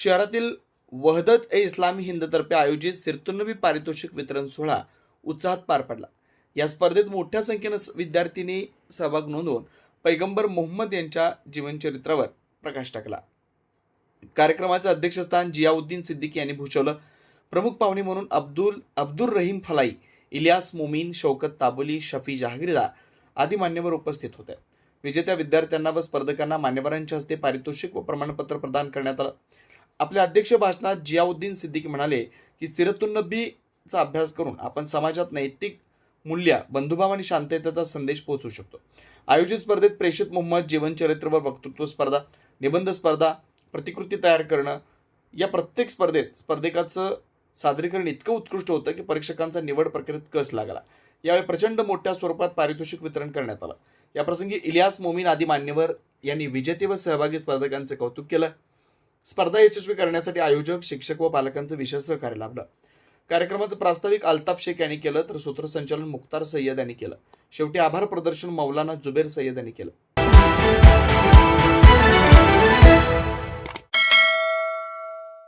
शहरातील वहदत ए इस्लामी हिंदतर्फे आयोजित सिरतुन्नबी पारितोषिक वितरण सोहळा उत्साहात पार पडला. या स्पर्धेत मोठ्या संख्येनं विद्यार्थ्यांनी सहभाग नोंदवून पैगंबर मोहम्मद यांच्या जीवनचरित्रावर प्रकाश टाकला. कार्यक्रमाचे अध्यक्षस्थान जियाउद्दीन सिद्दीकी यांनी भूषवलं. प्रमुख पाहुणे म्हणून अब्दुल अब्दुल रहीम फलाई इलियास मोमीन शौकत ताबोली शफी जहागीरदार आदी मान्यवर उपस्थित होते. विजेत्या विद्यार्थ्यांना व स्पर्धकांना मान्यवरांच्या हस्ते पारितोषिक व प्रमाणपत्र प्रदान करण्यात आलं. आपल्या अध्यक्ष भाषणात जियाउद्दीन सिद्दीकी म्हणाले की सिरतुन्नबीचा अभ्यास करून आपण समाजात नैतिक मूल्य बंधुभाव आणि शांततेचा संदेश पोहोचवू शकतो. आयोजित स्पर्धेत प्रेषित मोहम्मद जीवनचरित्र व वक्तृत्व स्पर्धा निबंध स्पर्धा प्रतिकृती तयार करणं या प्रत्येक स्पर्धेत स्पर्धकाचं सादरीकरण इतकं उत्कृष्ट होतं की परीक्षकांचा निवड प्रक्रियेत कस लागला. यावेळी प्रचंड मोठ्या स्वरूपात पारितोषिक वितरण करण्यात आलं. याप्रसंगी इलियास मोमीन आदी मान्यवर यांनी विजेते व सहभागी स्पर्धकांचं कौतुक केलं. स्पर्धा यशस्वी करण्यासाठी आयोजक शिक्षक व पालकांचं विशेष सहकार्य लाभलं. कार्यक्रमाचं प्रास्ताविक अल्ताफ शेख यांनी केलं तर सूत्रसंचालन मुख्तार सय्यद यांनी केलं. शेवटी आभार प्रदर्शन मौलाना जुबेर सय्यद यांनी केलं.